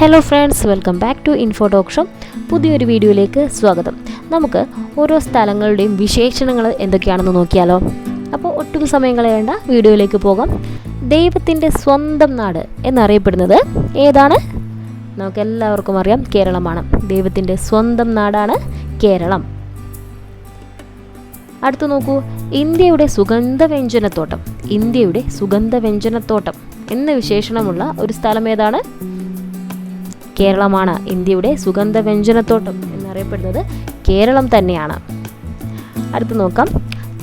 Hello friends welcome back to info പുതിയൊരു വീഡിയോയിലേക്ക് സ്വാഗതം. നമുക്ക് ഓരോ സ്ഥലങ്ങളുടെയും വിശേഷണങ്ങൾ എന്തൊക്കെയാണെന്ന് നോക്കിയാലോ? അപ്പോൾ ഒട്ടും സമയം കളയേണ്ട വീഡിയോയിലേക്ക് പോകാം. ദൈവത്തിന്റെ സ്വന്തം നാട് എന്നറിയപ്പെടുന്നത് ഏതാണ്? നമുക്ക് എല്ലാവർക്കും അറിയാം കേരളമാണ്. ദൈവത്തിന്റെ സ്വന്തം നാടാണ് കേരളം. അടുത്തു നോക്കൂ ഇന്ത്യയുടെ സുഗന്ധവ്യഞ്ജനത്തോട്ടം. ഇന്ത്യയുടെ സുഗന്ധവ്യഞ്ജനത്തോട്ടം എന്ന വിശേഷണമുള്ള ഒരു സ്ഥലം ഏതാണ്? കേരളമാണ് ഇന്ത്യയുടെ സുഗന്ധ വ്യഞ്ജനത്തോട്ടം എന്നറിയപ്പെടുന്നത് കേരളം തന്നെയാണ്. അടുത്ത് നോക്കാം.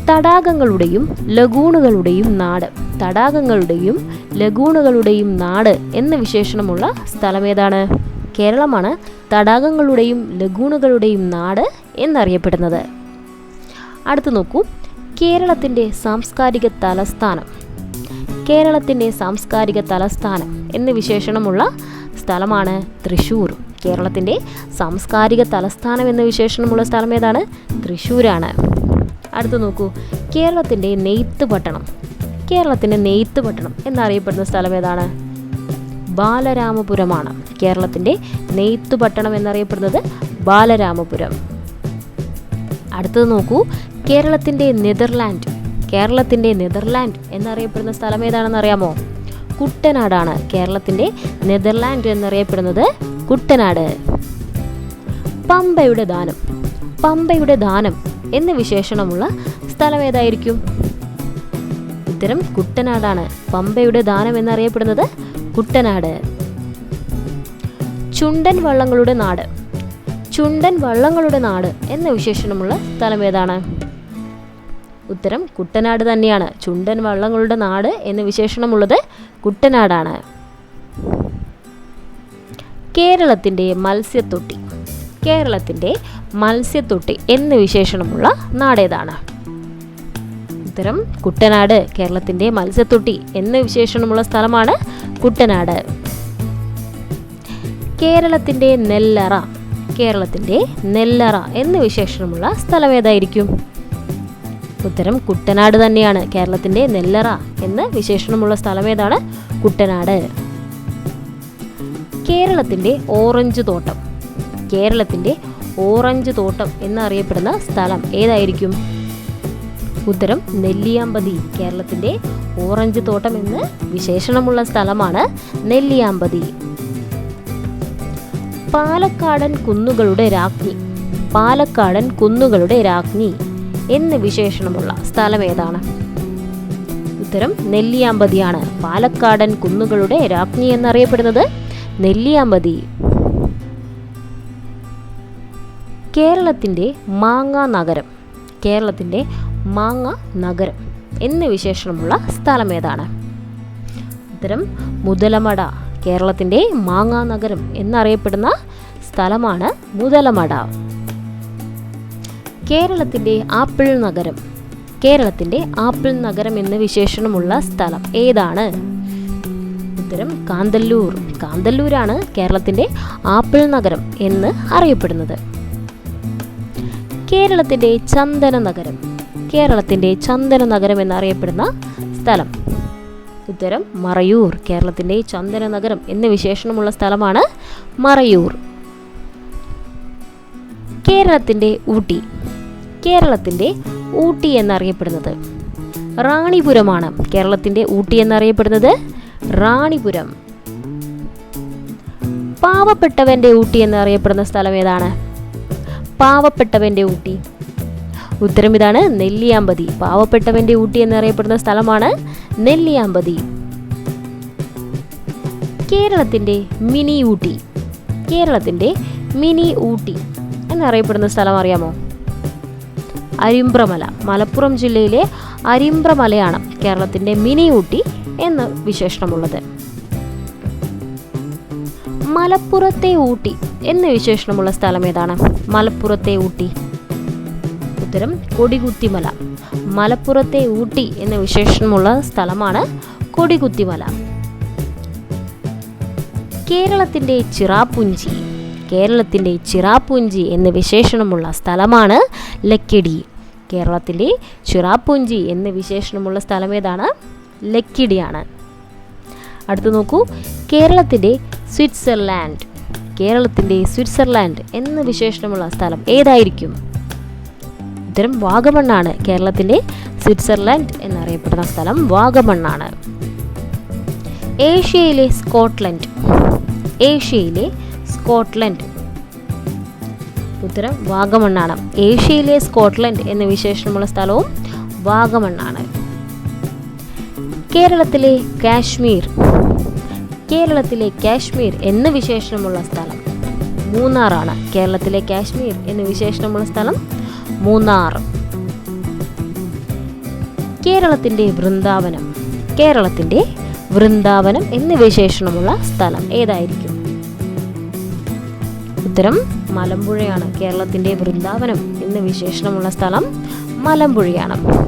തടാകങ്ങളുടെയും ലഗൂണുകളുടെയും നാട്. തടാകങ്ങളുടെയും ലഗൂണുകളുടെയും നാട് എന്ന വിശേഷണമുള്ള സ്ഥലമേതാണ്? കേരളമാണ് തടാകങ്ങളുടെയും ലഗൂണുകളുടെയും നാട് എന്നറിയപ്പെടുന്നത്. അടുത്ത് നോക്കൂ. കേരളത്തിന്റെ സാംസ്കാരിക തലസ്ഥാനം. കേരളത്തിന്റെ സാംസ്കാരിക തലസ്ഥാനം എന്ന വിശേഷണമുള്ള സ്ഥലമാണ് തൃശ്ശൂർ കേരളത്തിന്റെ സാംസ്കാരിക തലസ്ഥാനം എന്ന വിശേഷണമുള്ള സ്ഥലം ഏതാണ്? തൃശ്ശൂരാണ് അടുത്ത് നോക്കൂ. കേരളത്തിന്റെ നെയ്ത്ത് പട്ടണം. കേരളത്തിന്റെ നെയ്ത്ത് പട്ടണം എന്നറിയപ്പെടുന്ന സ്ഥലം ഏതാണ്? ബാലരാമപുരമാണ്. കേരളത്തിന്റെ നെയ്ത്ത് പട്ടണം എന്നറിയപ്പെടുന്നത് ബാലരാമപുരം. അടുത്തത് നോക്കൂ. കേരളത്തിന്റെ നെതർലാൻഡ്. കേരളത്തിന്റെ നെതർലാൻഡ് എന്നറിയപ്പെടുന്ന സ്ഥലം ഏതാണെന്ന് അറിയാമോ? കുട്ടനാടാണ് കേരളത്തിന്റെ നെതർലാൻഡ് എന്നറിയപ്പെടുന്നത് കുട്ടനാട്. പമ്പയുടെ ദാനം പമ്പയുടെ ദാനം എന്ന വിശേഷണമുള്ള സ്ഥലം ഏതായിരിക്കും? ഉത്തരം കുട്ടനാടാണ്. പമ്പയുടെ ദാനം എന്നറിയപ്പെടുന്നത് കുട്ടനാട്. ചുണ്ടൻ വള്ളങ്ങളുടെ നാട് ചുണ്ടൻ വള്ളങ്ങളുടെ നാട് എന്ന വിശേഷണമുള്ള സ്ഥലം ഏതാണ്? ഉത്തരം കുട്ടനാട് തന്നെയാണ്. ചുണ്ടൻ വള്ളങ്ങളുടെ നാട് എന്ന വിശേഷണമുള്ളത് കുട്ടനാടാണ്. കേരളത്തിന്റെ മത്സ്യത്തൊട്ടി. കേരളത്തിന്റെ മത്സ്യത്തൊട്ടി എന്ന വിശേഷണമുള്ള നാടേതാണ്. ഉത്തരം കുട്ടനാട്. കേരളത്തിന്റെ മത്സ്യത്തൊട്ടി എന്ന വിശേഷണമുള്ള സ്ഥലമാണ് കുട്ടനാട്. കേരളത്തിന്റെ നെല്ലറ. കേരളത്തിന്റെ നെല്ലറ എന്ന വിശേഷണമുള്ള സ്ഥലം ഏതായിരിക്കും ഉത്തരം കുട്ടനാട് തന്നെയാണ്. കേരളത്തിന്റെ നെല്ലറ എന്ന വിശേഷണമുള്ള സ്ഥലം ഏതാണ്? കുട്ടനാട്. കേരളത്തിന്റെ ഓറഞ്ച് തോട്ടം. കേരളത്തിന്റെ ഓറഞ്ച് തോട്ടം എന്നറിയപ്പെടുന്ന സ്ഥലം ഏതായിരിക്കും? ഉത്തരം നെല്ലിയാമ്പതി. കേരളത്തിന്റെ ഓറഞ്ച് തോട്ടം എന്ന് വിശേഷണമുള്ള സ്ഥലമാണ് നെല്ലിയാമ്പതി. പാലക്കാടൻ കുന്നുകളുടെ രാജ്ഞി. പാലക്കാടൻ കുന്നുകളുടെ രാജ്ഞി. എന്ന് വിശേഷണമുള്ള സ്ഥലം ഏതാണ്? ഉത്തരം നെല്ലിയാമ്പതിയാണ്. പാലക്കാടൻ കുന്നുകളുടെ രാജ്ഞി എന്നറിയപ്പെടുന്നത് നെല്ലിയാമ്പതി. കേരളത്തിന്റെ മാങ്ങ നഗരം. കേരളത്തിന്റെ മാങ്ങ നഗരം എന്ന് വിശേഷണമുള്ള സ്ഥലം ഏതാണ്? ഉത്തരം മുതലമട. കേരളത്തിന്റെ മാങ്ങാ നഗരം എന്നറിയപ്പെടുന്ന സ്ഥലമാണ് മുതലമട. കേരളത്തിന്റെ ആപ്പിൾ നഗരം. കേരളത്തിന്റെ ആപ്പിൾ നഗരം എന്ന വിശേഷണമുള്ള സ്ഥലം ഏതാണ്? ഉത്തരം കാന്തല്ലൂർ. കാന്തല്ലൂരാണ് കേരളത്തിന്റെ ആപ്പിൾ നഗരം എന്ന് അറിയപ്പെടുന്നത്. കേരളത്തിന്റെ ചന്ദന നഗരം. കേരളത്തിന്റെ ചന്ദന നഗരം എന്നറിയപ്പെടുന്ന സ്ഥലം. ഉത്തരം മറയൂർ. കേരളത്തിന്റെ ചന്ദന നഗരം എന്ന വിശേഷണമുള്ള സ്ഥലമാണ് മറയൂർ. കേരളത്തിന്റെ ഊട്ടി. കേരളത്തിന്റെ ഊട്ടി എന്നറിയപ്പെടുന്നത്. റാണിപുരമാണ്. കേരളത്തിന്റെ ഊട്ടി എന്നറിയപ്പെടുന്നത് റാണിപുരം. പാവപ്പെട്ടവന്റെ ഊട്ടി എന്നറിയപ്പെടുന്ന സ്ഥലം ഏതാണ്? പാവപ്പെട്ടവന്റെ ഊട്ടി. ഉത്തരം ഇതാണ് നെല്ലിയാമ്പതി. പാവപ്പെട്ടവന്റെ ഊട്ടി എന്നറിയപ്പെടുന്ന സ്ഥലമാണ് നെല്ലിയാമ്പതി. കേരളത്തിന്റെ മിനി ഊട്ടി. കേരളത്തിന്റെ മിനി ഊട്ടി എന്നറിയപ്പെടുന്ന സ്ഥലം അറിയാമോ? അരിമ്പ്രമല മലപ്പുറം ജില്ലയിലെ അരിമ്പ്രമലയാണ് കേരളത്തിന്റെ മിനി ഊട്ടി എന്ന് വിശേഷണമുള്ളത്. മലപ്പുറത്തെ ഊട്ടി എന്ന് വിശേഷണമുള്ള സ്ഥലം ഏതാണ്? മലപ്പുറത്തെ ഊട്ടി. ഉത്തരം കൊടികുത്തിമല. മലപ്പുറത്തെ ഊട്ടി എന്ന വിശേഷണമുള്ള സ്ഥലമാണ് കൊടികുത്തിമല. കേരളത്തിന്റെ ചിറാപ്പുഞ്ചി കേരളത്തിന്റെ ചിറാപ്പുഞ്ചി എന്ന് വിശേഷണമുള്ള സ്ഥലമാണ് ലക്കിടി. കേരളത്തിലെ ചിറാപ്പുഞ്ചി എന്ന് വിശേഷണമുള്ള സ്ഥലം ഏതാണ്? ലക്കിടിയാണ്. അടുത്ത് നോക്കൂ. കേരളത്തിന്റെ സ്വിറ്റ്സർലാൻഡ്. കേരളത്തിന്റെ സ്വിറ്റ്സർലാൻഡ് എന്ന് വിശേഷണമുള്ള സ്ഥലം ഏതായിരിക്കും? ഉത്തരം വാഗമണ്ണാണ്. കേരളത്തിന്റെ സ്വിറ്റ്സർലാൻഡ് എന്നറിയപ്പെടുന്ന സ്ഥലം വാഗമണ്ണാണ്. ഏഷ്യയിലെ സ്കോട്ട്ലൻഡ്. ഏഷ്യയിലെ സ്കോട്ട്ലൻഡ്. ഉത്തരം വാഗമണ്ണാണ്. ഏഷ്യയിലെ സ്കോട്ട്ലൻഡ് എന്ന വിശേഷണമുള്ള സ്ഥലവും വാഗമണ്ണാണ്. കേരളത്തിലെ കാശ്മീർ. കേരളത്തിലെ കാശ്മീർ എന്ന വിശേഷണമുള്ള സ്ഥലം മൂന്നാറാണ്. കേരളത്തിലെ കാശ്മീർ എന്ന വിശേഷണമുള്ള സ്ഥലം മൂന്നാർ. കേരളത്തിന്റെ വൃന്ദാവനം. കേരളത്തിന്റെ വൃന്ദാവനം എന്ന വിശേഷണമുള്ള സ്ഥലം ഏതായിരിക്കും? ഉത്തരം മലമ്പുഴയാണ് കേരളത്തിന്റെ വൃന്ദാവനം എന്ന് വിശേഷണമുള്ള സ്ഥലം മലമ്പുഴയാണ്.